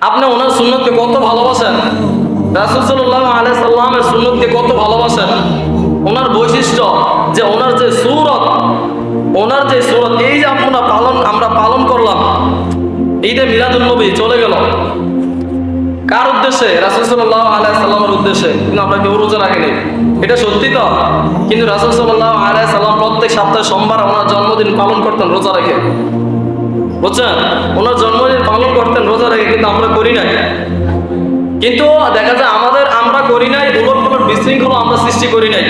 আপনি ওনার সুন্নতকে কত ভালোবাসেন? রাসুল সাল্লাহ আলাই সুন্নতকে কত ভালোবাসেন? ওনার বৈশিষ্ট্য যে ওনার যে সুরত, ওনার যে সুরত, এই যে আপনারা পালন, আমরা পালন করলাম এইটা মিলাদুল নবী চলে গেল। কার উদ্দেশ্যে? রাসুল সাল্লাহ আলাই সাল্লামের উদ্দেশ্যে। কিন্তু আমরা কেউ রোজা রাখিনি। এটা সত্যি তো? কিন্তু রাসুল সাল্লাহ আলাই সাল্লাম প্রত্যেক সপ্তাহে সোমবার ওনার জন্মদিন পালন করতেন রোজা রেখে। বুঝছেন ওনার জন্মদিন পালন করতেন রোজা রেখে কিন্তু আমরা করি নাই। কিন্তু দেখা যায় আমাদের আমরা করি নাই উলট পালট আমরা সৃষ্টি করি নাই।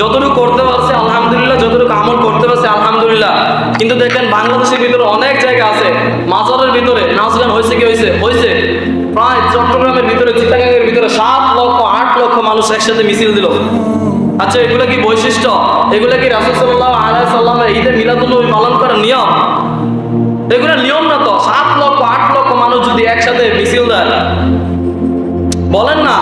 যতটুকু করতে পারছি, আলহামদুলিল্লাহ, যতটুকু আমল করতে পারছি, আলহামদুলিল্লাহ। কিন্তু দেখেন, বাংলাদেশের ভিতরে অনেক জায়গা আছে, মাজারের ভিতরে, নাচ গান হয়েছে কি হয়েছে? হয়েছে। প্রায় চট্টগ্রামের ভিতরে চিটাগাঙ্গের ভিতরে সাত লক্ষ, আট লক্ষ মানুষ একসাথে মিছিল দিল। আচ্ছা এগুলো কি বৈশিষ্ট্য? এগুলো কি রাসুল সাল্লাহ আলাই সাল্লামের ঈদে মিলাদুল্নবী পালন করার নিয়ম? এগুলো নিয়ম না তো? সাত লক্ষ, আট লক্ষ মানুষ যদি একসাথে মিছিল দেয়। বলেন না।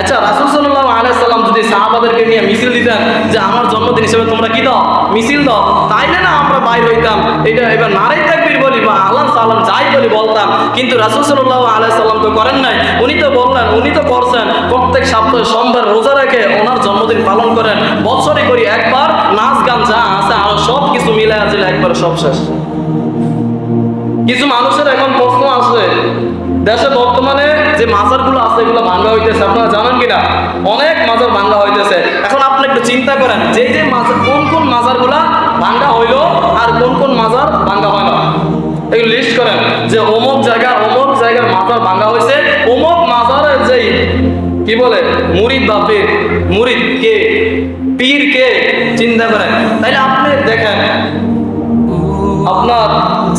আচ্ছা রাসুল সাল্লাহ আলাইসাল্লাম যদি সাহাবাদেরকে নিয়ে মিছিল দিতেন যে আমার জন্মদিন হিসেবে তোমরা কি দাও? মিছিল দাও। তাইলে না আমরা বাইর হইতাম। এটা এবার নারাই তাকবির বলি বা আল্লাহ সাল্লাম যাই বলি বলতাম। কিন্তু রাসুল সাল্লাহ আলাইসাল্লাম তো করেন নাই। উনি তো বললেন, উনি তো করছেন। প্রত্যেক সপ্তাহে সোমবার রোজা রেখে ওনার জন্মদিন পালন করেন। বছরে করি একবার, নাচ গান যা আছে আর সব কিছু মিলে আছে একবার সব শেষ। কিছু মানুষের এখন প্রশ্ন আছে, দেশে বর্তমানে যে মাজারগুলো আছে, এগুলো ভাঙ্গা হইতেছে। আপনারা জানেন কিনা? অনেক মাজার ভাঙ্গা হইতেছে। এখন আপনি একটু চিন্তা করেন, যে যে মাজার, কোন কোন মাজারগুলা ভাঙ্গা হইল আর কোন কোন মাজার ভাঙ্গা হয় না? এগুলো লিস্ট করেন, যে অমুক জায়গা, অমুক জায়গার মাজার ভাঙ্গা হয়েছে অমুক মাজারের যেই, কি বলে, মুরিদ বা পীর মুরিদ কে, পীর কে, চিন্তা করেন। তাইলে আপনি দেখেন, আপনার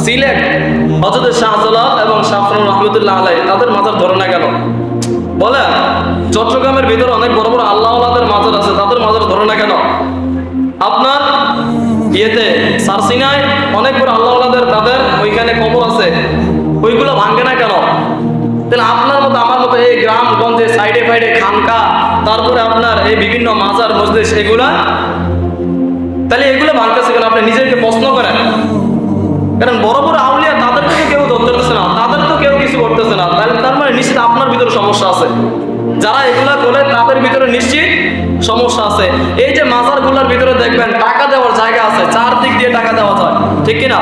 সিলেট হজরত শাহজালাল এবং শাহফরুল রহমতুল্লাহ আলাই তাদের মাজার ধরে না চট্টগ্রামের ভিতরে অনেক বড় বড় আল্লাহ আল্লাহদের মাজার আছে, তাদের মাজার ধরে না কেন? আপনার ইয়েতে, সারসিনায় অনেক বড় আল্লাহ আল্লাহদের তাদের ওইখানে কবর আছে, ওইগুলো না কেন? তাহলে আপনার মতো, আমার মতো এই গ্রাম গঞ্জে সাইডে ফাইডে খানকা, তারপরে আপনার এই বিভিন্ন মাজার, মসজিদ, এগুলা, তাহলে এগুলো ভাঙতেছে কেন? আপনি নিজেকে প্রশ্ন করেন। কারণ বড় বড় তাদেরকে তো কেউ ধরতেছে না তাদের তো কেউ কিছু করতেছে না। তাহলে তার মানে নিশ্চিত আপনার ভিতরে সমস্যা আছে। যারা এগুলা করে, তাদের ভিতরে নিশ্চিত সমস্যা আছে। এই যে মাজারগুলোর ভিতরে দেখবেন, টাকা দেওয়ার জায়গা আছে। চারদিক দিয়ে টাকা দেওয়া যায়। ঠিক কিনা?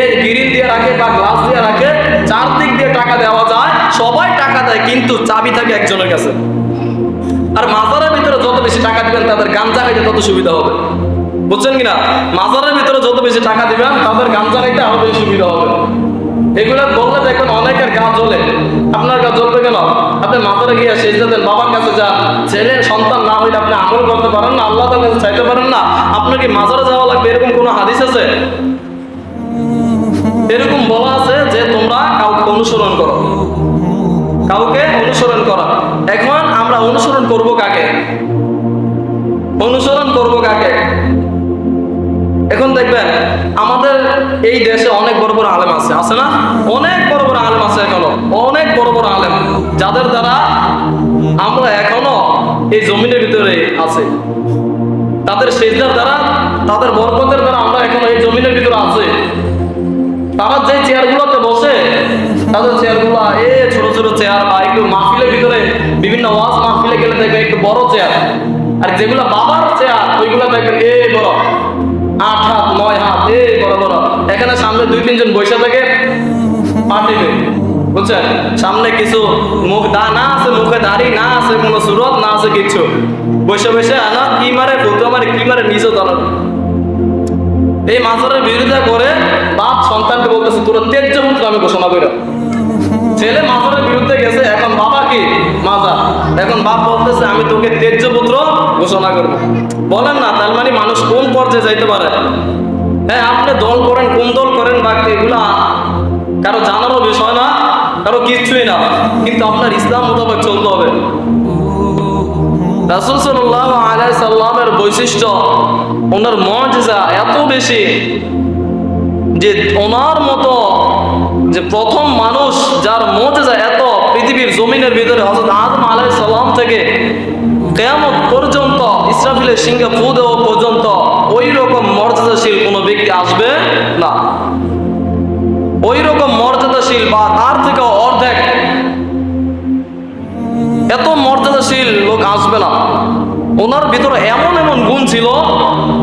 এই গ্রিল দিয়ে রাখে বা গ্লাস দিয়ে রাখে, চারদিক দিয়ে টাকা দেওয়া যায়। সবাই টাকা দেয়, কিন্তু চাবি থাকে একজনের কাছে। আর মাজারের ভিতরে যত বেশি টাকা দিবেন, তাদের গাঞ্জা খাইতে তত সুবিধা হবে। বুঝছেন কিনা? মাজারের ভিতরে যত বেশি টাকা দিবেন, তাদের গাঞ্জা খাইতে আরও বেশি সুবিধা হবে। এগুলো বললে দেখবেন অনেকের গা জ্বলে। আপনার গা জ্বলবে কেন? আপনি মাজারে গিয়ে শেষ দেন, বাবার কাছে যান। ছেলে, সন্তান না হইলে আপনি আমল করতে পারেন না, আল্লাহ কাছে চাইতে পারেন না। আপনার কি মাজারে যাওয়া লাগবে, এরকম কোনো হাদিস আছে? এরকম বলা আছে যে তোমরা কাউকে অনুসরণ করো। কাউকে অনুসরণ করা। এখন আমরা অনুসরণ করব কাকে? অনুসরণ করব কাকে? এখন দেখবেন, আমাদের এই দেশে অনেক বড় বড় আলেম আছে। আছে না? অনেক বড় বড় আলেম আছে এখনও। অনেক বড় বড় আলেম। যাদের দ্বারা আমরা এখনও এই জমিনের ভিতরে আছে। তাদের সেজদার দ্বারা, তাদের বরকতের দ্বারা আমরা এখনও এই জমিনের ভিতরে আছে। তারা যে চেয়ারগুলোতে বসে, তাদের চেয়ারগুলো, এ ছোট ছোট চেয়ার বা একটু মাহফিলের ভিতরে বিভিন্ন ওয়াজ মাহফিলে গেলে দেখবে একটু বড় চেয়ার। আর যেগুলো বাবার চেয়ার, ওইগুলো দেখবেন এ বড়। আট হাত, নয় হাত এ বড় বড়। এখানে সামনে দুই তিনজন বসে থাকে পাঠিবে বুঝছেন? সামনে কিছু মুখ দা, না আছে মুখে দাড়ি, না আছে কোনো সুরত, না আছে কিছু বসে বসে আনা, কি মারে ফুটো মারে, কি মারে জানো এই মাজারের বিরোধিতা করে বাপ সন্তানকে বলতেছে, তোরা তেজ্য মন্ত্র আমি ঘোষণা করি ছেলে মাজারের বিরুদ্ধে গেছে, এখন বাবা কি? মাজার। এখন বাপ বলতেছে, আমি তোকে তেজ্য পুত্র ঘোষণা করব। বলেন না, তার মানে মানুষ কোন পর্যায়ে যাইতে পারে? হ্যাঁ আপনি দল করেন, কোন দল করেন বা এগুলা কারও জানারও বিষয় না, কারও কিচ্ছুই না। কিন্তু আপনার ইসলাম মোতাবেক চলতে হবে। রাসুল সাল্লাহ আলাই সাল্লামের বৈশিষ্ট্য, ওনার মর্যাদা এত বেশি যে ওনার মতো যে প্রথম মানুষ যার মর্যাদা এত পৃথিবীর জমিনের ভিতরে হজরত আদম আলাই সালাম থেকে কেয়ামত পর্যন্ত, ইসরাফিলের সিংহে ফু দেওয়া পর্যন্ত ওই রকম মর্যাদাশীল কোনো ব্যক্তি আসবে না। ওই রকম মর্যাদাশীল বা তার থেকে অর্ধেক এত মর্যাদাশীল লোক আসবে না। ওনার ভিতরে এমন এমন গুণ ছিল,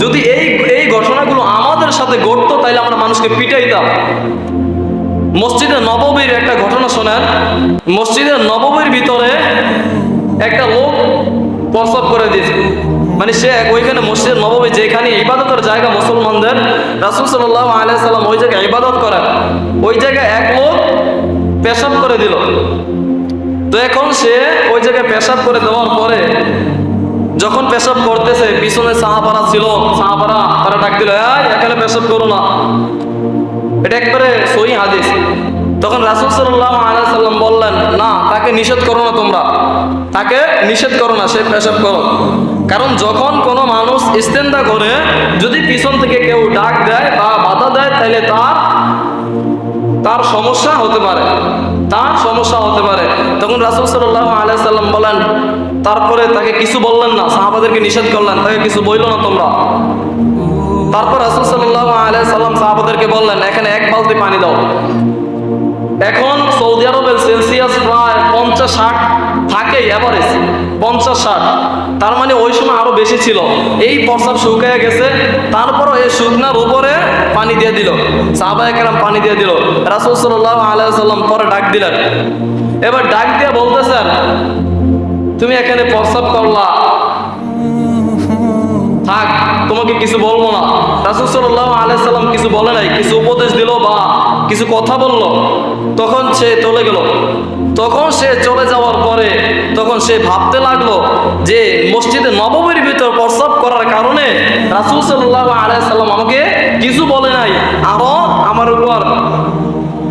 যদি এই এই ঘটনাগুলো আমাদের সাথে ঘটতো তাইলে আমরা মানুষকে পিটাইতাম। মসজিদে নববীর একটা ঘটনা শোনেন। মসজিদে নববীর ভিতরে একটা লোক প্রসব করে দিয়েছে। মানে সে ওইখানে মসজিদ নববী যেখানে ইবাদতের জায়গা মুসলমানদের রাসুল সাল্লাহ আলাইসাল্লাম ওই জায়গায় ইবাদত করেন। ওই জায়গায় এক লোক পেশাব করে দিল। তো এখন সে ওই জায়গায় পেশাব করে দেওয়ার পরে যখন পেশাব করতেছে পিছনে সাহাবারা ছিল সাহাবারা তারা ডাক দিল "এই, এখানে পেশাব করো না। এটা একবারে সই হাদিস। তখন রাসুল সাল্লাহ আলাইসাল্লাম বললেন, না, তাকে নিষেধ করো না তোমরা। তাকে নিষেধ করো না, সে পেশাব করো। কারণ যখন কোনো মানুষ ইস্তেন্দা করে, যদি পিছন থেকে কেউ ডাক দেয় বা বাধা দেয় তাহলে তার তার সমস্যা হতে পারে। তার সমস্যা হতে পারে। তখন রাসুল সাল্লাহ আলাইসাল্লাম বলেন, তারপরে তাকে কিছু বললেন না, সাহাবাদেরকে নিষেধ করলেন, তাকে কিছু বইল না তোমরা। তারপর রাসুল সাল্লাহ আলাইসাল্লাম সাহাবাদেরকে বললেন, এখানে এক বালতি পানি দাও। এখন সৌদি আরবের সেলসিয়াস প্রায় পঞ্চাশ ষাট থাকে এভারেজ পঞ্চাশ ষাট। তার মানে ওই সময় আরও বেশি ছিল। এই প্রস্রাব শুকায় গেছে, তারপরও এই শুকনার উপরে পানি দিয়ে দিল। সাহাবায় কেরাম পানি দিয়ে দিল। রাসুল সাল্লাহ আলাইসাল্লাম পরে ডাক দিলেন। এবার ডাক দিয়ে বলতেছেন, তুমি এখানে প্রস্রাব করলা থাক, তোমাকে কিছু বলব না। রাসুল সাল্লাহ আলাইসাল্লাম কিছু বলে নাই, কিছু উপদেশ দিল বা কিছু কথা বলল। তখন সে চলে গেল। তখন সে চলে যাওয়ার পরে তখন সে ভাবতে লাগল যে মসজিদে নবমীর ভিতর প্রস্রাব করার কারণে রাসুল সাল্লাহ আলাইসাল্লাম আমাকে কিছু বলে নাই, আরও আমার উপর।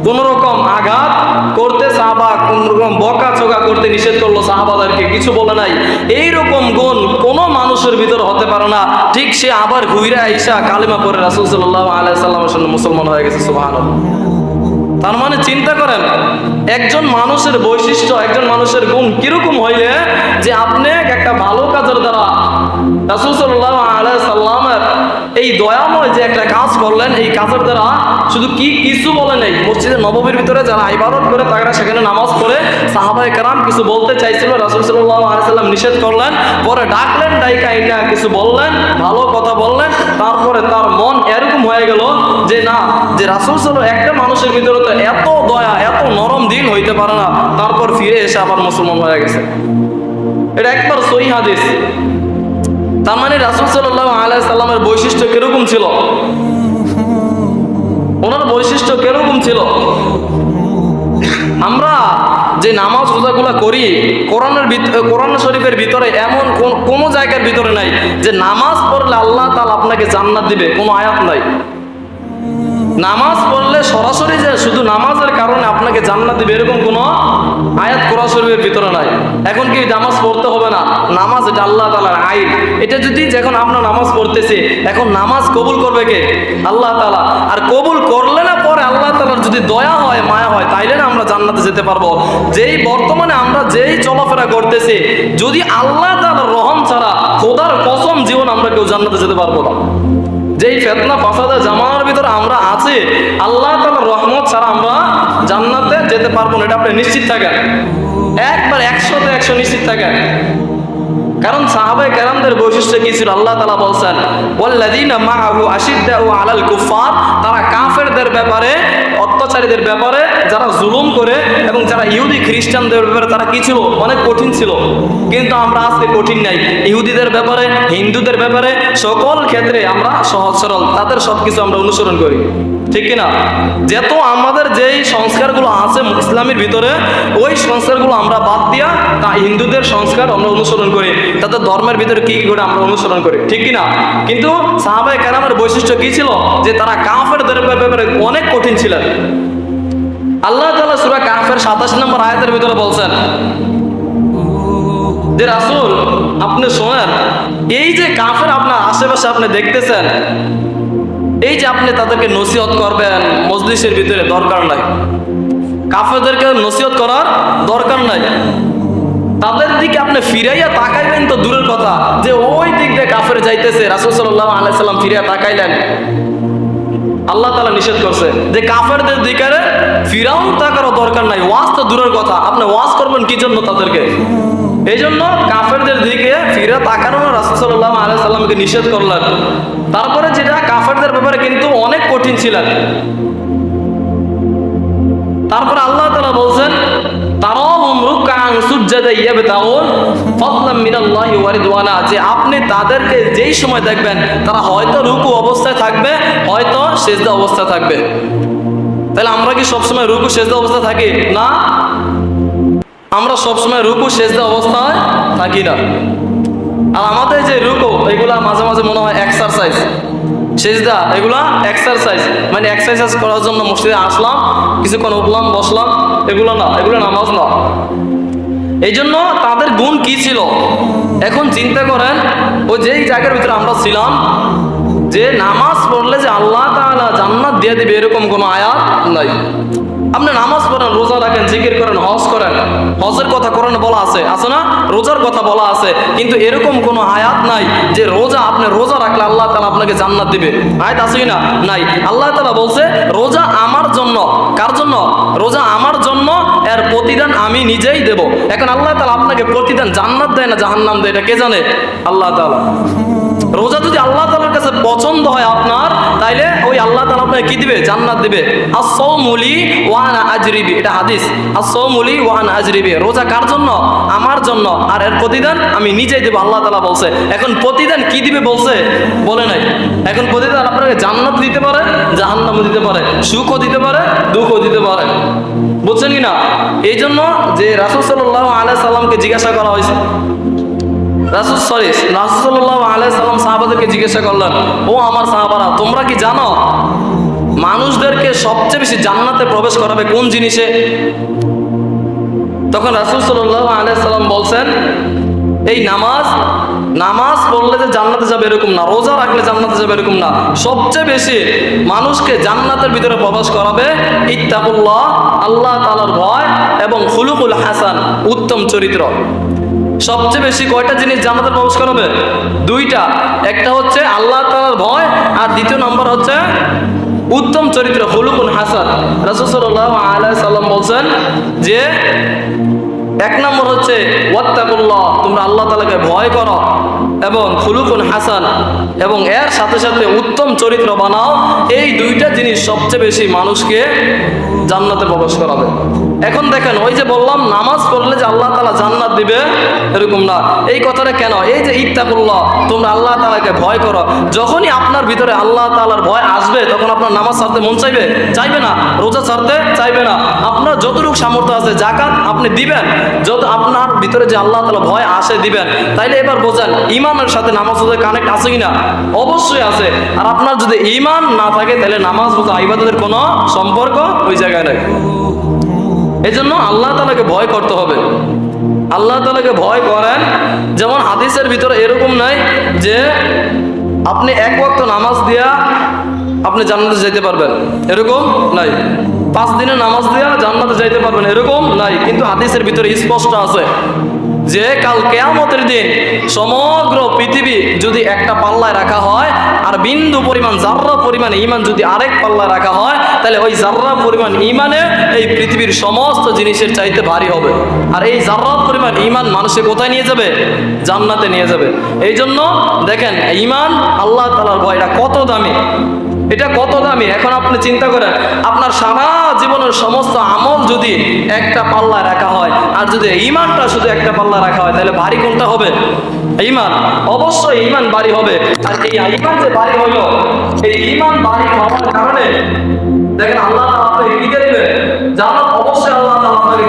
কোন রকম আঘাত করতে সাহাবা কোন রকম বকা চোকা করতে নিষেধ করল, সাহাবাদেরকে কিছু বলে নাই। এই রকম গুণ কোনো মানুষের ভিতর হতে পারে না। ঠিক সে আবার ঘুরে আইসা কালিমা পরে রাসুল সাল্লাহ আলাইসাল্লামের সঙ্গে মুসলমান হয়ে গেছে সুবাহ তার মানে চিন্তা করেন, একজন মানুষের বৈশিষ্ট্য, একজন মানুষের গুণ কীরকম হইলে যে আপনি একটা ভালো কাজের দ্বারা রাসুল সাল্লাহ আলাই সাল্লামের এই দয়াময় যে একটা কাজ করলেন, এই কাজের দ্বারা শুধু কি কিছু বলে নেই, মসজিদের নবমীর ভিতরে যারা ইবাদত করে, তারা সেখানে নামাজ পড়ে সাহাবাই কারাম কিছু বলতে চাইছিল, রাসুল সাল্লাহ আলাইসাল্লাম নিষেধ করলেন, পরে ডাকলেন, ডাইকা এটা কিছু বললেন, ভালো কথা বললেন, তারপরে তার মন এরকম হয়ে গেল যে না, যে রাসুল সাল্লাহ একটা মানুষের ভিতরে তো এত দয়া, এত নরম দিন হইতে পারে না, তারপর ফিরে এসে আবার মুসলমান হয়ে গেছে। এটা একবার সই হাদিস। তার মানে রাসুল সাল্লাহ আলাই সাল্লামের বৈশিষ্ট্য কীরকম ছিল? ওনার বৈশিষ্ট্য কীরকম ছিল? আমরা যে নামাজ রোজাগুলা করি, কোরআনের কোরআন শরীফের ভিতরে এমন কোনো জায়গার ভিতরে নাই যে নামাজ পড়লে আল্লাহ তালা আপনাকে জান্নাত দিবে, কোনো আয়াত নাই। নামাজ পড়লে সরাসরি যে শুধু নামাজের কারণে আপনাকে জান্নাত দিবে এরকম কোনো আয়াত কোরআন শরীফের ভিতরে নাই। এখন কি নামাজ পড়তে হবে না? নামাজ এটা আল্লাহ তালার আইন। এটা যদি যখন আমরা নামাজ পড়তেছি, এখন নামাজ কবুল করবে কে? আল্লাহ তালা আর কবুল করলে না পরে আল্লাহ তালার যদি দয়া হয়, মায়া হয়, তাইলে না আমরা জান্নাতে যেতে পারব। যেই বর্তমানে আমরা যেই চলাফেরা করতেছি, যদি আল্লাহ তালার রহম ছাড়া খোদার কসম জীবন আমরা কেউ জান্নাতে যেতে পারব না। যেই ফেতনা ফাসাদা জামানার ভিতরে আমরা আছি, আল্লাহ তাআলার রহমত ছাড়া আমরা জান্নাতে যেতে পারব না। এটা আপনি নিশ্চিত থাকেন? একবার একশোতে একশো নিশ্চিত থাকেন। কারণ সাহাবায়ে কেরামদের বৈশিষ্ট্য কি ছিল? আল্লাহ তাআলা বলছেন, ওয়াল্লাযীনা মাআহু আশিদ্দাউ আলাল কুফার তারা কাফেরদের ব্যাপারে, অত্যাচারীদের ব্যাপারে যারা জুলুম করে এবং যারা ইহুদি খ্রিস্টানদের ব্যাপারে তারা কি ছিল? অনেক কঠিন ছিল। কিন্তু আমরা আজকে কঠিন নাই। ইহুদিদের ব্যাপারে, হিন্দুদের ব্যাপারে সকল ক্ষেত্রে আমরা সহজ সরল। তাদের সব কিছু আমরা অনুসরণ করি। ঠিক কিনা? যেহেতু আমাদের যেই সংস্কারগুলো আছে ইসলামের ভিতরে, ওই সংস্কারগুলো আমরা বাদ দিয়া তা হিন্দুদের সংস্কার আমরা অনুসরণ করি। তাদের ধর্মের ভিতরে কি করে আমরা অনুসরণ করি। ঠিক কিনা? কিন্তু সাহাবাই কারামের বৈশিষ্ট্য কি ছিল? যে তারা কাফেরদের ব্যাপারে অনেক কঠিন ছিলেন। আল্লাহ তালা সূরা কাফের 27 নম্বর আয়াতের ভিতরে বলছেন, যে রাসূল, আপনি শোনেন, এই যে কাফের আপনার আশেপাশে আপনি দেখতেছেন এই যে আপনি তাদেরকে নসিহত করবেন, মজলিসের ভিতরে দরকার নাই। কাফেরদেরকে নসিহত করার দরকার নাই। তাদের দিকে আপনি ফিরাইয়া তাকাইবেন তো দূরের কথা, যে ওই দিক দিয়ে কাফের যাইতেছে, রাসূল সাল্লাল্লাহু আলাইহি সাল্লাম ফিরিয়া তাকাইলেন। আল্লাহ তালা নিষেধ করছে যে কাফেরদের দিকে ফিরাও তাকারও দরকার নাই, ওয়াজ তো দূরের কথা, আপনি ওয়াজ করবেন কি জন্য তাদেরকে? এই জন্য কাফেরদের দিকে ফিরে তাকানো রাসুসাল্লাহ আলাই সাল্লামকে নিষেধ করলেন। তারপরে যেটা কাফেরদের ব্যাপারে কিন্তু অনেক কঠিন ছিলেন। তারপর আল্লাহ তালা বলছেন যে আপনি তাদেরকে যেই সময় দেখবেন, তারা হয়তো রুকু অবস্থায় থাকবে, হয়তো সেজদা অবস্থায় থাকবে। তাহলে আমরা কি সবসময় রুকু, সেজদা অবস্থায় থাকি? না। আমরা সবসময় রুকু, সেজদা অবস্থায় থাকি না। আর আমাদের যে রুকু, এগুলা মাঝে মাঝে মনে হয় এক্সারসাইজ সেজদা, এগুলা এক্সারসাইজ মানে এক্সারসাইজ করার জন্য মসজিদে আসলাম, কিছুক্ষণ উঠলাম, বসলাম, এগুলো না, এগুলো নামাজ না। এই জন্য তাদের গুণ কি ছিল? এখন চিন্তা করেন ওই যেই জায়গার ভিতরে আমরা ছিলাম, যে নামাজ পড়লে যে আল্লাহ তাআলা জান্নাত দিয়ে দিবে, এরকম কোনো আয়াত নাই। আপনি নামাজ পড়েন, রোজা রাখেন, জিকির করেন, হজ করেন। হজের কথা করেন বলা আছে আছে না? রোজার কথা বলা আছে। কিন্তু এরকম কোনো আয়াত নাই যে রোজা, আপনি রোজা রাখলে আল্লাহ তালা আপনাকে জান্নাত দিবে। আয়াত আছে না নাই। আল্লাহ তালা বলছে, রোজা আমার জন্য, কার জন্য? রোজা আমার জন্য, এর প্রতিদান আমি নিজেই দেব। এখন আল্লাহ তালা আপনাকে প্রতিদান জান্নাত দেয় না জাহান্নাম দেয় এটা কে জানে? আল্লাহ তালা রোজা যদি আল্লাহ তালার কাছে পছন্দ হয় আপনার, তাইলে ওই আল্লাহ তালা আপনাকে কি দিবে? জান্নাত দিবে। আসৌমুলি ওয়ান আজরিবি। এটা হাদিস। আসৌমুলি ওয়ান আজরিবি। রোজা কার জন্য? আমার জন্য। আর এর প্রতিদান আমি নিজেই দেবো, আল্লাহ তালা বলছে। এখন প্রতিদান কি দিবে বলছে? বলে নাই। এখন প্রতিদান আপনাকে জান্নাত দিতে পারে, জাহান্নামও দিতে পারে, সুখও দিতে পারে, দুঃখও দিতে পারে। বুঝছেন কি না? এই জন্য যে রাসুল সাল্লাহ আলাই সাল্লামকে জিজ্ঞাসা করা হয়েছে রাসুল সরি রাসুল্লাহ আলাই সাল্লাম সাহাবাদেরকে জিজ্ঞাসা করলেন, ও আমার সাহাবারা, তোমরা কি জানো মানুষদেরকে সবচেয়ে বেশি জান্নাতে প্রবেশ করাবে কোন জিনিসে? তখন রাসুল সাল্লাহ আলাইসাল্লাম বলছেন, এই নামাজ নামাজ পড়লে যে জান্নাতে যাবে এরকম না, রোজা রাখলে জান্নাতে যাবে এরকম না। সবচেয়ে বেশি মানুষকে জান্নাতের ভিতরে প্রবেশ করাবে ইত্তাকুল্লাহ, আল্লাহ তালার ভয় এবং ফুলুকুল হাসান, উত্তম চরিত্র। সবচেয়ে বেশি কয়টা জিনিস জান্নাতে প্রবেশ করাবে দুইটা। একটা হচ্ছে আল্লাহ তালার ভয়, আর দ্বিতীয় নম্বর হচ্ছে উত্তম চরিত্র, হলুকুন হাসান। রাসুসল্লাহ আলাই সাল্লাম বলছেন যে, এক নম্বর হচ্ছে ওয়াত্তাকুল্লাহ, তোমরা আল্লাহ তালাকে ভয় করো। এবং খুলুকুন হাসান এবং এর সাথে সাথে উত্তম চরিত্র বানাও, এই দুইটা জিনিস সবচেয়ে বেশি মানুষকে জান্নাতে প্রবেশ করাবে। এখন দেখেন, ওই যে বললাম, নামাজ পড়লে যে আল্লাহ তালা জান্নাত দিবে, এরকম না। এই কথাটা কেন? এই যে ইত্তাকুল্লাহ, তোমরা আল্লাহ তালাকে ভয় করো। যখনই আপনার ভিতরে আল্লাহ তালার ভয় আসবে, তখন আপনার নামাজ ছাড়তে মন চাইবে? চাইবে না। রোজা ছাড়তে চাইবে না। আপনার যতটুকু সামর্থ্য আছে জাকাত আপনি দিবেন। যত আপনার ভিতরে যে আল্লাহ তালা ভয় আসে দিবেন। তাইলে এবার বোঝেন ইমানের সাথে নামাজ সাথে কানেক্ট আছে কিনা? অবশ্যই আছে। আর আপনার যদি ইমান না থাকে, তাহলে নামাজ বোঝা ইবাদতের কোনো সম্পর্ক ওই জায়গায় নাই। এই জন্য আল্লাহ তালাকে ভয় করতে হবে। আল্লাহ তালাকে ভয় করেন। যেমন হাদিসের ভিতরে এরকম নাই যে আপনি এক বক্ত নামাজ দিয়া আপনি জান্নাতে যেতে পারবেন। এরকম নাই। পাঁচ দিনে নামাজ দিয়া জান্নাতে যাইতে পারবেন। এরকম নাই। কিন্তু হাদিসের ভিতরে স্পষ্ট আছে। যে কাল কেয়ামতের দিন সমগ্র পৃথিবী যদি একটা পাল্লায় রাখা হয়, আর বিন্দু পরিমাণ জাররা পরিমাণ ইমান যদি আরেক পাল্লায় রাখা হয়, তাহলে ওই জাররা পরিমাণ ইমানে এই পৃথিবীর সমস্ত জিনিসের চাইতে ভারী হবে। আর এই জাররা পরিমাণ ইমান মানুষে কোথায় নিয়ে যাবে? জান্নাতে নিয়ে যাবে। এই জন্য দেখেন ইমান আল্লাহ তালার ভয়টা কত দামি। এটা কত দামি? এখন আপনি চিন্তা করেন, আপনার সারা জীবনের সমস্ত আমল যদি একটা পাল্লায় রাখা হয়, আর যদি ইমানটা শুধু একটা পাল্লা রাখা হয়, তাহলে ভারী কোনটা হবে? ইমান অবশ্যই ইমান বাড়ি হবে। আর এই ইমান যে বাড়ি হইল এই ইমান বাড়ি হওয়ার কারণে দেখেন আল্লাহ আপনাকে জান্নাত অবশ্যই আল্লাহ আপনাকে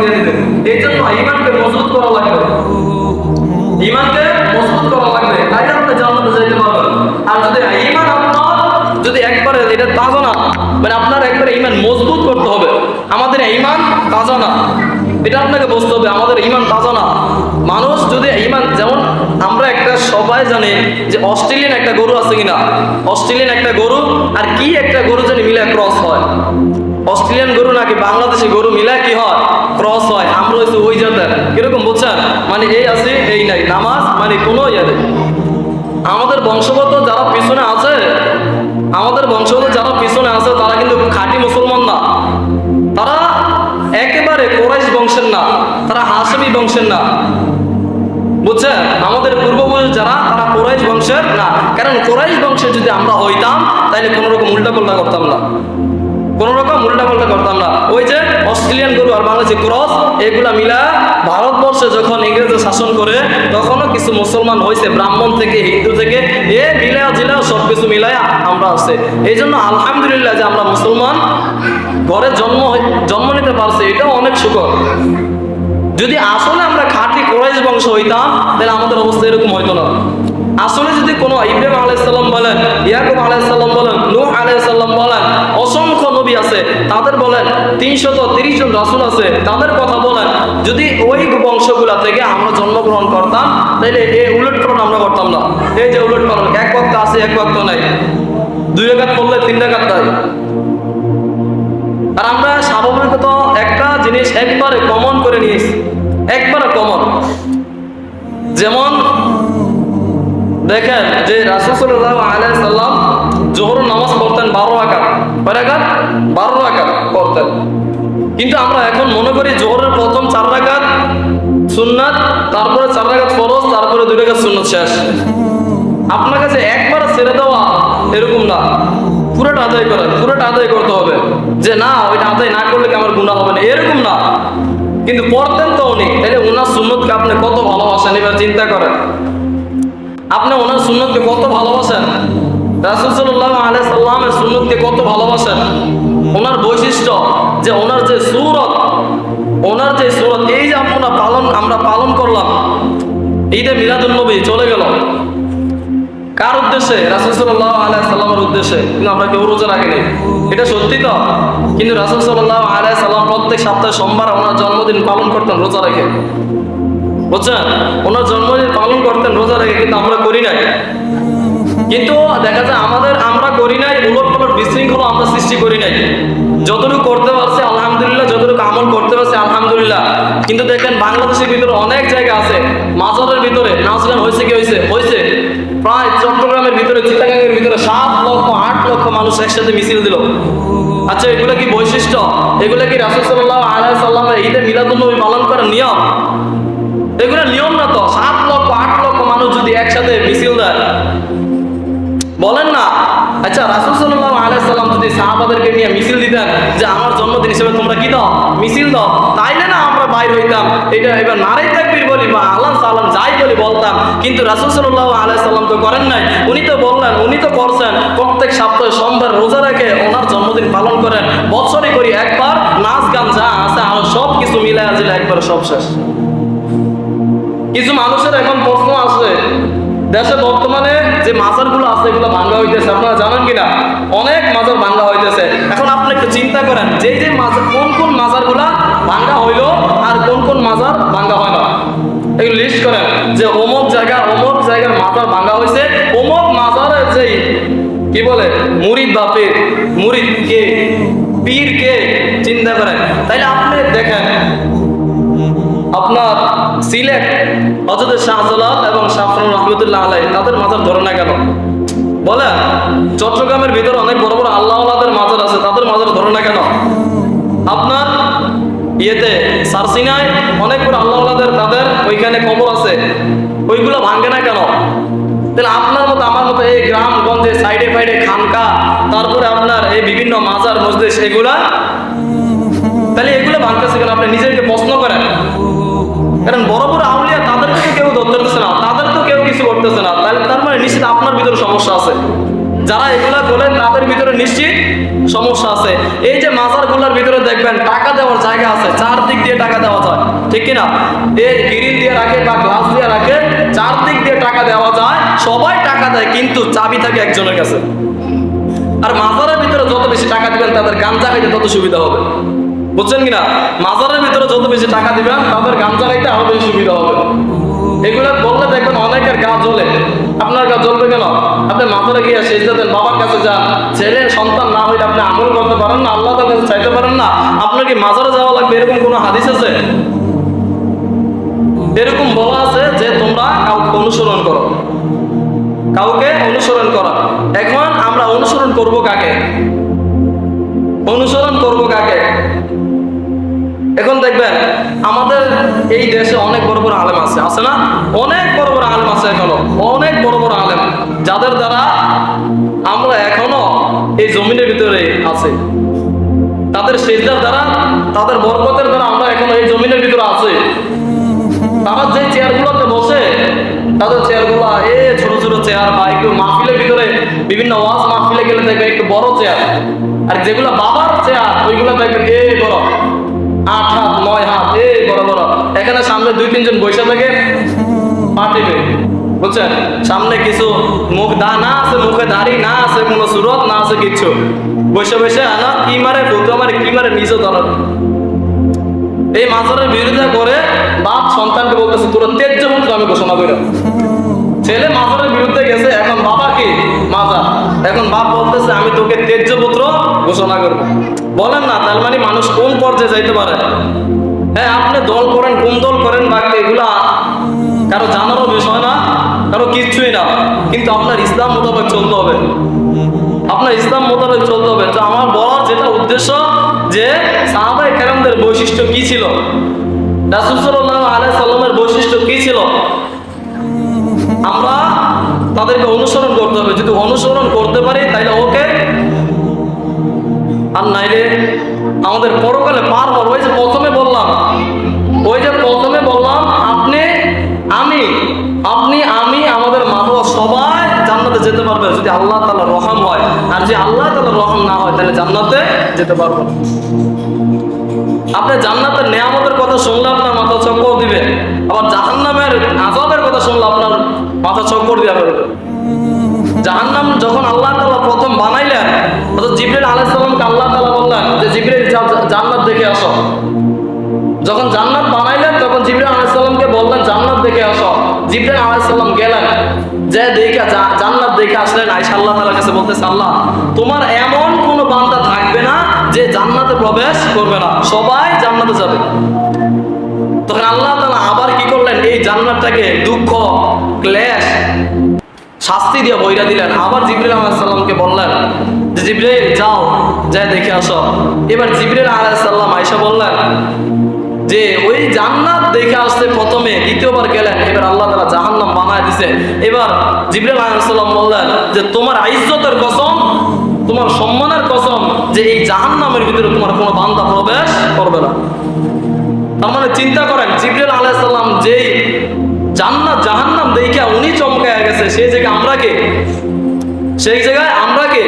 এই জন্য ইমানকে মজবুত করা লাগবে। ইমানকে মজবুত করা লাগবে। তাই আপনি জান্নাতে যাইতে পারবেন। আর যদি ইমান যদি একবারে এটা তাজা না মানে আপনার একবারে ইমান মজবুত করতে হবে। আমাদের ইমান তাজা না। এটা আপনাকে বুঝতে হবে, আমাদের ইমান তাজা না। মানুষ যদি ইমান যেমন আমরা একটা সবাই জানি যে অস্ট্রেলিয়ান একটা গরু আছে কিনা? অস্ট্রেলিয়ান একটা গরু, আর কি একটা গরু জানি মিলে ক্রস হয়? অস্ট্রেলিয়ান গরু নাকি বাংলাদেশি গরু মিলে কি হয়? ক্রস হয়। আমরা হচ্ছে ওই জাতের। কীরকম বুঝছেন? মানে এই আছে, এই নাই। নামাজ মানে কোনো ইয়ে আমাদের বংশগত যারা পিছনে আছে আমাদের বংশগত যারা পিছনে আছে, তারা কিন্তু খাঁটি মুসলমান না। তারা একেবারে কোরাইশ বংশের না, তারা হাসমি বংশের না। বুঝছেন? আমাদের পূর্বপুরুষ যারা, তারা কোরাইশ বংশের না। কারণ কোরাইশ বংশের যদি আমরা হইতাম তাহলে কোনো রকম উল্টা পাল্টা করতাম না। কোনো রকম উল্টা পাল্টা করতাম না। ওই যে অস্ট্রেলিয়ান গরু আর বাংলাদেশি ক্রস, এগুলা মিলা ভারতবর্ষে যখন ইংরেজরা শাসন করে, তখনও কিছু মুসলমান হয়েছে ব্রাহ্মণ থেকে, হিন্দু থেকে, এ মিলায়া জিলায়া সব কিছু মিলায়া আমরা আছে। এই জন্য আলহামদুলিল্লাহ যে আমরা মুসলমান, ঘরে জন্ম জন্ম নিতে পারছি, এটাও অনেক সুখর। যদি আসলে আমরা খাঁটি কোরাইশ বংশ হইতাম, তাহলে আমাদের অবস্থা এরকম হইতো না। আসলে যদি কোনো ইব্রাহিম আলাইসাল্লাম বলেন, ইয়াকুব আলাইসাল্লাম বলেন, নূহ আলাইসাল্লাম বলেন, অসংখ্য নবী আছে, তাদের বলেন তিনশত তিরিশ জন রাসুল আছে, তাদের কথা বলেন। যদি ওই বংশগুলা থেকে আমরা জন্মগ্রহণ করতাম তাহলে এই উলট পালন আমরা করতাম না। এই যে উলট পালন, এক বক্ত আছে, এক বক্ত নাই। দুই একাত পড়লে তিন একাত নাই। আর আমরা স্বাভাবিকত একটা জিনিস একবারে কমন করে নিয়েছি। একবারে কমন যেমন দেখেন যে রাসুসল্লাহ আলাই জোহর নামাজ পড়তেন বারো আকার কয় রাকাত? বারো রাকাত পড়তেন। কিন্তু আমরা এখন মনে করি জোহরের প্রথম চার রাকাত সুন্নাত, তারপরে চার রাকাত ফরজ, তারপরে দুই রাকাত সুন্নাত শেষ। আপনার কাছে একবার ছেড়ে দেওয়া এরকম না। পুরোটা আদায় করেন, পুরোটা আদায় করতে হবে। যে না, ওইটা আদায় না করলে আমার গুণা হবে না? এরকম না। কিন্তু পড়তেন তো উনি। তাহলে ওনার সুন্নতকে আপনি কত ভালোবাসেন, এবার চিন্তা করেন। আপনি ওনার সুন্নতকে কত ভালোবাসেন? রাসুলসাল্লাহ আলাই সাল্লামের সুন্নতকে কত ভালোবাসেন? ওনার বৈশিষ্ট্য যে ওনার যে সুরত, ওনার যে সুরত, এই যে আমরা পালন আমরা পালন করলাম, ঈদে মিলাদুল নবী চলে গেল। কার উদ্দেশ্যে? রাসুল সাল্লাহ আলাই সাল্লামের উদ্দেশ্যে। কিন্তু আমরা কেউ রোজা রাখিনি। এটা সত্যি তো? কিন্তু রাসুল সাল্লাহ আলাই সাল্লাম প্রত্যেক সপ্তাহে সোমবার ওনার জন্মদিন পালন করতেন রোজা রেখে। বুঝছেন? ওনার জন্মদিন পালন করতেন রোজা রেখে কিন্তু আমরা করি নাই। কিন্তু দেখা যায় আমাদের আমরা করি নাই উলট পালট বিশৃঙ্খলা আমরা সৃষ্টি করি নাই। যতটুকু করতে পারছি, আলহামদুলিল্লাহ, যতটুকু আমল করতে পারছি, আলহামদুলিল্লাহ। কিন্তু দেখেন বাংলাদেশের ভিতরে অনেক জায়গা আছে, মাজারের ভিতরে নাচ গান হয়েছে কি হয়েছে হয়েছে। প্রায় চট্টগ্রামের ভিতরে, চিটাগাঙ্গের ভিতরে সাত লক্ষ, আট লক্ষ মানুষ একসাথে মিছিল দিল। আচ্ছা এগুলো কি বৈশিষ্ট্য? এগুলো কি রাসুল সাল্লাহ আলাই সাল্লামের ঈদে মিলাদুল্নবী পালন করার নিয়ম? এগুলো নিয়ম না তো? সাত লক্ষ, আট লক্ষ মানুষ যদি একসাথে মিছিল দেয়। বলেন না। আচ্ছা রাসুল সাল্লাহ আলাইসাল্লাম যদি সাহাবাদেরকে নিয়ে মিছিল দিতেন যে আমার জন্মদিন হিসেবে তোমরা কি দাও? মিছিল দাও। তাইলে না আমরা বাইর হইতাম। এটা এবার নারাই তাকবির বলি বা আল্লাহ সাল্লাম যাই বলি বলতাম। কিন্তু রাসুল সাল্লাহ আলাইসাল্লাম তো করেন নাই। উনি তো বললেন, উনি তো করছেন। প্রত্যেক সপ্তাহে সোমবার রোজা রেখে ওনার জন্মদিন পালন করেন। বছরে করি একবার, নাচ গান যা আছে আর সব কিছু মিলাই আজিলে একবার সব শেষ। কিছু মানুষের এখন প্রশ্ন আছে। দেশে বর্তমানে যে মাজারগুলো আছে, এগুলো ভাঙ্গা হইতেছে। আপনারা জানেন কিনা? অনেক মাজার ভাঙ্গা হইতেছে। এখন আপনি একটু চিন্তা করেন, যে যে মাজার, কোন কোন মাজারগুলা ভাঙ্গা হইল আর কোন কোন মাজার ভাঙ্গা হয় না? এগুলো লিস্ট করেন, যে অমুক জায়গা, অমুক জায়গার মাজার ভাঙ্গা হয়েছে অমুক মাজারের যেই, কি বলে, মুরিদ বাপের মুরিদ কে, পীর কে, চিন্তা করেন। তাইলে আপনি দেখেন আপনার সিলেট হজরত শাহজালাল এবং শাহরুল রহমতুল্লাহ আলাই তাদের মাজার ধরনা কেন? বলে চট্টগ্রামের ভিতরে অনেক বড় বড় আল্লাহ আল্লাহদের মাজার আছে, তাদের মাজার ধরনা কেন? আপনার ইয়েতে, সারসিনায় অনেক বড় আল্লাহ আল্লাহদের তাদের ওইখানে কবর আছে, ওইগুলো ভাঙে না কেন? তাহলে আপনার মতো, আমার মতো এই গ্রামগঞ্জে সাইডে ফাইডে খানকা, তারপরে আপনার এই বিভিন্ন মাজার, মসজিদ, এগুলা তাহলে এগুলো ভাঙতেছে কেন? আপনি নিজেকে প্রশ্ন করেন। কারণ বড় বড় আউলিয়া তাদেরকে কেউ ধরতেছে না, তাদের তো কেউ কিছু করতেছে না। তাহলে তার মানে নিশ্চিত আপনার ভিতরে সমস্যা আছে। যারা এগুলা বলেন তাদের ভিতরে নিশ্চিত সমস্যা আছে। এই যে মাজার মাজারগুলোর ভিতরে দেখবেন, টাকা দেওয়ার জায়গা আছে, চারদিক দিয়ে টাকা দেওয়া যায়, ঠিক কিনা? এই গ্রিল দিয়ে রাখে বা গ্লাস দিয়ে রাখে, চারদিক দিয়ে টাকা দেওয়া যায়, সবাই টাকা দেয়, কিন্তু চাবি থাকে একজনের কাছে। আর মাজারের ভিতরে যত বেশি টাকা দিবেন, তাদের গাঞ্জা খাইতে তত সুবিধা হবে। বুঝছেন কিনা? মাজারের ভিতরে যত বেশি টাকা দিবেন তাদের গাঞ্জা খাইতে আরও বেশি সুবিধা হবে। এগুলো বললে দেখবেন অনেকের গা জ্বলে। আপনার গা জ্বলবে কেন? আপনি মাথারে গিয়ে সেজদা দেন, বাবার কাছে যান। ছেলে, সন্তান না হইলে আপনি আমল করতে পারেন না, আল্লাহ কাছে চাইতে পারেন না। আপনার কি মাজারে যাওয়া লাগবে? এরকম কোনো হাদিস আছে? এরকম বলা আছে যে তোমরা কাউকে অনুসরণ করো। কাউকে অনুসরণ করা। এখন আমরা অনুসরণ করব কাকে? অনুসরণ করব কাকে? এখন দেখবেন, আমাদের এই দেশে অনেক বড় বড় আলেম আছে আছে না? অনেক বড় বড় আলেম আছে এখনও, অনেক বড় বড় আলেম, যাদের দ্বারা আমরা এখনও এই জমিনের ভিতরে আছে। তাদের সেজদার দ্বারা, তাদের বরকতের দ্বারা আমরা এখনও এই জমিনের ভিতরে আছে। তারা যে চেয়ারগুলোতে বসে, তাদের চেয়ারগুলো, এ ছোট ছোট চেয়ার বা একটু মাহফিলের ভিতরে বিভিন্ন ওয়াজ মাহফিলে গেলে দেখবে একটু বড় চেয়ার। আর যেগুলো বাবার চেয়ার, ওইগুলো দেখবে এ বড়। আট হাত, নয় হাত, এ, বড় বড়। এখানে সামনে দুই, তিনজন বসে থাকে পাঠিবে বুঝছেন? সামনে কিছু মুখ দা না আছে, মুখে দাড়ি না আছে, কোনো সুরত না আছে, কিচ্ছু। বসে বসে, আনা, কি মারে, ফুটো মারে, কি মারে, নিজে ধরার এই মাজারের বিরোধিতা করে বাপ সন্তানকে বলতেছে, তোরা তেজ্য মন্ত্র আমি ঘোষণা করি ছেলে মাজারের বিরুদ্ধে গেছে, এখন বাবা কি? মাজার। এখন বাপ বলতেছে, আমি তোকে তেজ্য পুত্র ঘোষণা করব। বলেন না, তার মানে মানুষ কোন পর্যায়ে যাইতে পারে? হ্যাঁ আপনি দল করেন, কোন দল করেন, বাকি এগুলা কারও জানারও বিষয় না, কারও কিচ্ছুই না। কিন্তু আপনার ইসলাম মোতাবেক চলতে হবে। আপনার ইসলাম মোতাবেক চলতে হবে। তো আমার বলার যেটা উদ্দেশ্য যে সাহাবাই কেরামদের বৈশিষ্ট্য কি ছিল? রাসুল সাল্লাহ আলাই সাল্লামের বৈশিষ্ট্য কি ছিল? আমরা তাদেরকে অনুসরণ করতে হবে। যদি অনুসরণ করতে পারি তাহলে ওকে আর নাইলে আমাদের পরকালে পার হওয়ার। ওই যে প্রথমে বললাম, ওই যে প্রথমে বললাম, আপনি, আমি আপনি, আমি, আমাদের মানুষ সবাই জান্নাতে যেতে পারবে। যদি আল্লাহ তালা রহম হয়, আর যে আল্লাহ তালা রহম না হয়, তাহলে জান্নাতে যেতে পারব আপনি জান্নাতের নেয়ামতের কথা শুনলে আপনার মাথা চক্কর দিবে। আবার জাহান্নামের আজাবের কথা শুনলে আপনার মাথা চক্কর দিয়ে ফেলবে জাহান্নাম যখন আল্লাহ তালা প্রথম বানাইলেন, অর্থাৎ জিবরিল আলাইহিস সালামকে আল্লাহ তালা বললেন যে, জিবরিল জান্নাত দেখে আসো। যখন জান্নাত বানাইলেন, তখন জিবরিল আলাইহিস সালামকে বললেন, জান্নাত দেখে আসো। জিবরিল আলাইহিস সালাম গেলেন, যে, দেখে জান্নাত দেখে আসলেন। আয়েশা আল্লাহ তাআলার কাছে বলতেছে, আল্লাহ, তোমার এমন কোনো বান্দা থাকবে না যে জান্নাতে প্রবেশ করবে না, সবাই জান্নাতে যাবে। তখন আল্লাহ তালা আবার কি করলেন, এই জান্নাতটাকে দুঃখ ক্লেশ শাস্তি দিয়ে বইরা দিলেন। আবার জিবরিল আলাইসাল্লামকে বললেন, যে জিবরিল, যাও যাই দেখে আসো। এবার জিবরিল আলাহিসাল্লাম আয়সা বললেন, যে ওই জান্নাত দেখে আসতে প্রথমে দ্বিতীয়বার গেলেন, এবার আল্লাহ তালা জাহান্নাম বানায় দিছে। এবার জিবরিল আলাইসাল্লাম বললেন, যে তোমার আইজ্জতের কসম, তোমার সম্মানের কসম, যে এই জাহান্নামের ভিতরে তোমার কোনো বান্দা প্রবেশ করবে না। তার মানে চিন্তা করেন, জিবরিল আলাইসাল্লাম যেই জান্নাত, জাহান্নাম দেখিয়া উনি চমকায় গেছে। সেই জায়গায় আমরা কে? সেই জায়গায় আমরা কে?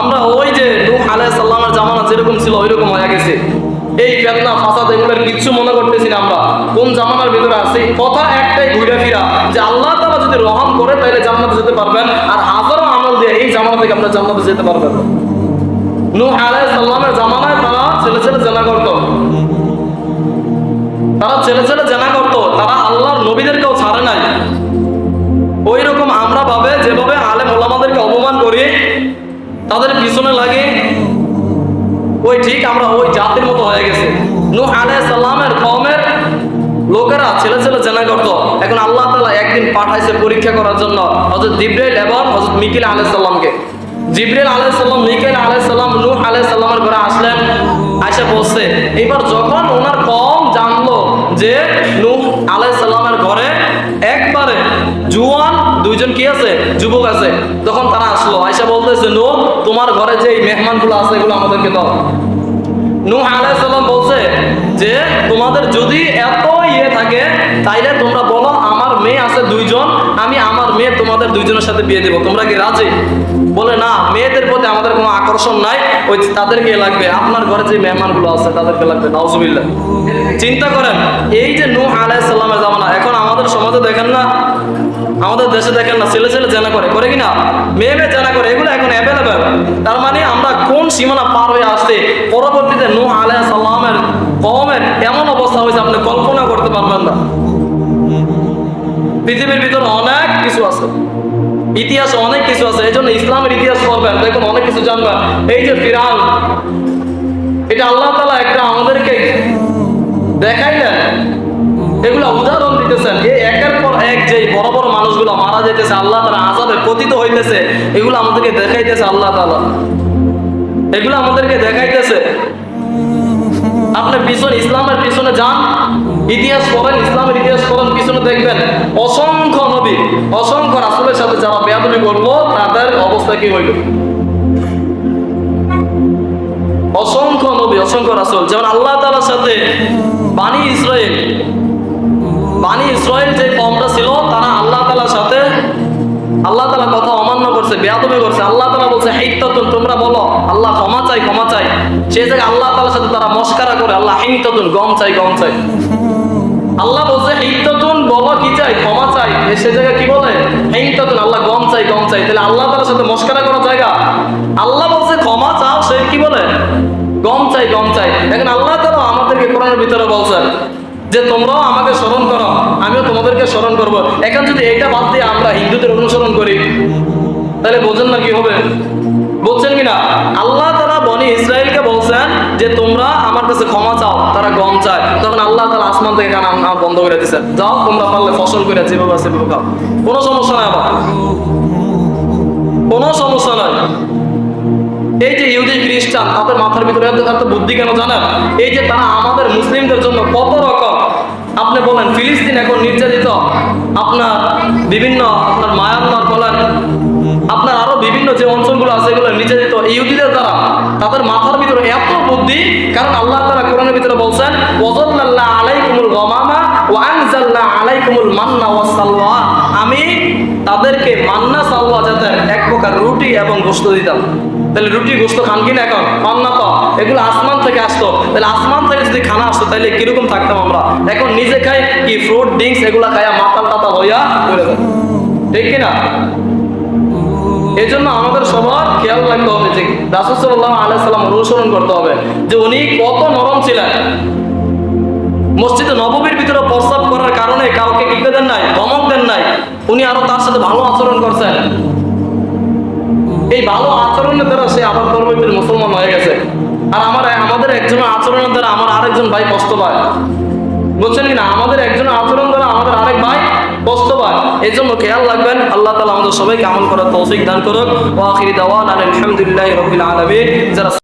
আমরা ওই যে নূহ আলাইসাল্লামের জামানা যেরকম ছিল, ওইরকম হয়ে গেছে। এই ফেতনা, ফাসাদ এগুলোর কিচ্ছু মনে করতেছি না আমরা। কোন জামানার ভিতরে আছে? কথা একটাই ঘুরে ফিরা, যে আল্লাহ তাআলা যদি রহম করে তাহলে জান্নাতে যেতে পারবেন। আর হাজারো আমল দিয়ে এই জামানা থেকে আপনার জান্নাতে যেতে পারবেন। না। নূহ আলাইসাল্লামের জামানায় তারা ছেলে ছেলে জেনা করতো। তারা ছেলে ছেলে জেনা করতো, তারা আল্লাহর নবীদেরকেও ছাড়ে নাই। ওই রকম আমরা ভাবে, যেভাবে আলেম ওলামাদেরকে অপমান করি, তাদের পিছনে লাগে, ওই ঠিক আমরা ওই জাতির মতো হয়ে গেছে। নূহ আলাইহিস সালামের কওমের লোকেরা ছেলে ছেলে করত। এখন আল্লাহ তাআলা একদিন পাঠাইছে পরীক্ষা করার জন্য হযরত জিবরাইল এবং সালাম, মিকাইল আলাইহিস সালাম, নূহ ঘরে আসলেন এবার যখন ওনার কম জানলো যে নূহ আলাইহিস সালামের ঘরে একবারে জুয়ান দুইজন কি আছে? যুবক আছে। তখন তারা আসলো। আয়সা বলতেছে, নূহ, তোমার ঘরে যে মেহমানগুলো আছে, এগুলো আমাদেরকে দাও। নূহ আলাইহিস সালাম বলছে যে, তোমাদের যদি এত ইয়ে থাকে, তাইলে তোমরা বলো, আমার মেয়ে আছে দুইজন, আমি আমার মেয়ে তোমাদের দুইজনের সাথে বিয়ে দেবো। তোমরা কি রাজি? বলে, না, মেয়েদের প্রতি আমাদের কোনো আকর্ষণ নাই। ওই তাদেরকে লাগবে, আপনার ঘরে যে মেহমানগুলো আছে তাদেরকে লাগবে, নাউজুবিল্লাহ। চিন্তা করেন, এই যে নূহ আলাইহিস সালামের জামানা, এখন আমাদের সমাজে দেখেন না, আমাদের দেশে দেখেন না, ছেলে ছেলে জানা করে করে কিনা? মেয়ে মেয়ে জানা করে, এগুলো এখন অ্যাভেলেবেল তার মানে আমরা কোন সীমানা পার হয়ে আসতে, পরবর্তীতে নূহ আলাইহিস সালামের কওমের এমন অবস্থা হয়েছে, আপনি কল্পনা করতে পারবেন না। পৃথিবীর ভিতরে অনেক কিছু আছে। ইতিহাসে অনেক কিছু আছে এই জন্য ইসলামের ইতিহাস পড়বেন। দেখুন, অনেক কিছু জানবেন। এই যে ফিরাউন, এটা আল্লাহ তালা একটা আমাদেরকে দেখাইলেন। এগুলা উদাহরণ দিতেছেন এই একের পর এক যে বড় বড় মানুষগুলো মারা যাইতেছে, আল্লাহ তারা আজাবে পতিত হইতেছে, এগুলো আমাদেরকে দেখাইতেছে আল্লাহ তালা এগুলো আমাদেরকে দেখাইতেছে। আপনি পিছনে, ইসলামের পিছনে যান। ইতিহাস পড়েন, ইসলামের ইতিহাস পড়েন, পিছনে দেখবেন অসংখ্য নবী, অসংখ্য রাসুলের সাথে যারা বেয়াদবি করব তাদের অবস্থা কি হইল? অসংখ্য নবী, অসংখ্য রাসুল। যেমন আল্লাহ তালার সাথে বাণী ইসরায়েল বাণী ইসরায়েল যে কমটা ছিল, তারা আল্লাহ তালার সাথে, আল্লাহ তালা কথা অমান্য করছে, বেয়াদবি করছে। আল্লাহ তালা বলছে হেইতাতুন তোমরা বলো, আল্লাহ ক্ষমা চাই ক্ষমা চাই। সেই জায়গায় আল্লাহ তালার সাথে তারা মস্কারা করে, আল্লাহ হিংতাতুন গম চাই গম চাই। আল্লাহ বলছে হিংতাতুন বলো কি চাই? ক্ষমা চাই? সে জায়গায় কি বলে? হিংতাতুন আল্লাহ গম চাই গম চাই। তাহলে আল্লাহ তালার সাথে মস্কারা করা জায়গা? আল্লাহ বলছে, ক্ষমা চাও? সে কি বলে? গম চাই গম চাই। এখন আল্লাহ তালা আমাদেরকে কোরআনের ভিতরে বলছেন যে, তোমরাও আমাকে স্মরণ করো, আমিও তোমাদেরকে স্মরণ করব। এখন যদি এটা বাদ দিয়ে আমরা হিন্দুদের অনুসরণ করি, তাহলে বোঝেন না কি হবে? বলছেন কিনা? আল্লাহ তারা বনি ইসরায়েলকে বলছেন যে তোমরা আমার কাছে ক্ষমা চাও, তারা গম চায়। তখন আল্লাহ তালা আসমান থেকে কান বন্ধ করে দিছে। যাও, তোমরা পারলে ফসল করে যেভাবে আছে সেভাবে খাও। কোনো সমস্যা নাই আবার। কোনো সমস্যা নাই। এই যে ইহুদি খ্রিস্টান, তাদের মাথার ভিতরে এত বুদ্ধি কেন জানেন? এই যে তারা আমাদের মুসলিমদের জন্য কত রকম আপনি বলেন, ফিলিস্তিন এখন নির্যাতিত। আপনার বিভিন্ন আপনার মায়ানমার বলেন আপনার আরও বিভিন্ন যে অঞ্চলগুলো আছে, এগুলো নির্যাতিত ইহুদিদের দ্বারা তাদের মাথার ভিতরে এত বুদ্ধি, কারণ আল্লাহ তারা কোরআনের ভিতরে বলছেন ওয়াজাল্লাহ আলাইকুমুল গমামা ওয়া আনজাল্লাহ আলাইকুমুল মান্না ওয়াস সালওয়া আমি তাদেরকে মান্না সালওয়া যাতে এক প্রকার রুটি এবং গোশত দিতাম। তাহলে রুটি গোস্ত খান কিনা এখন? পান না তো। এগুলো আসমান থেকে আসতো। তাহলে আসমান থেকে যদি খানা আসতো, তাহলে কীরকম থাকতাম আমরা? এখন নিজে খাই কি ফ্রুট ড্রিঙ্কস এগুলা খাইয়া মাতাল টাতাল হইয়া ঠিক কিনা এই জন্য আমাদের সবার খেয়াল রাখতে হবে যে রাসুসাল্লাহ আলাইসাল্লাম অনুসরণ করতে হবে যে উনি কত নরম ছিলেন। মসজিদে নববীর ভিতরে প্রস্তাব করার কারণে কাউকে কি দেন নাই, ধমক দেন নাই, উনি আরও তার সাথে ভালো আচরণ করছেন। এই ভালো আচরণের দ্বারা সে আবার ধর্মের মুসলমান হয়ে গেছে। আর আমার আমাদের একজনের আচরণের দ্বারা আমার আরেকজন ভাই কষ্ট পায়। বলছেন কিনা আমাদের একজনের আচরণ দ্বারা আমাদের আরেক ভাই কষ্ট এই জন্য খেয়াল রাখবেন, আল্লাহ তালা আমাদের সবাইকে আমল করার তৌফিক দান করুক। ওয়াখিরি দাওয়ান আলহামদুলিল্লাহ রবিল আলমী যারা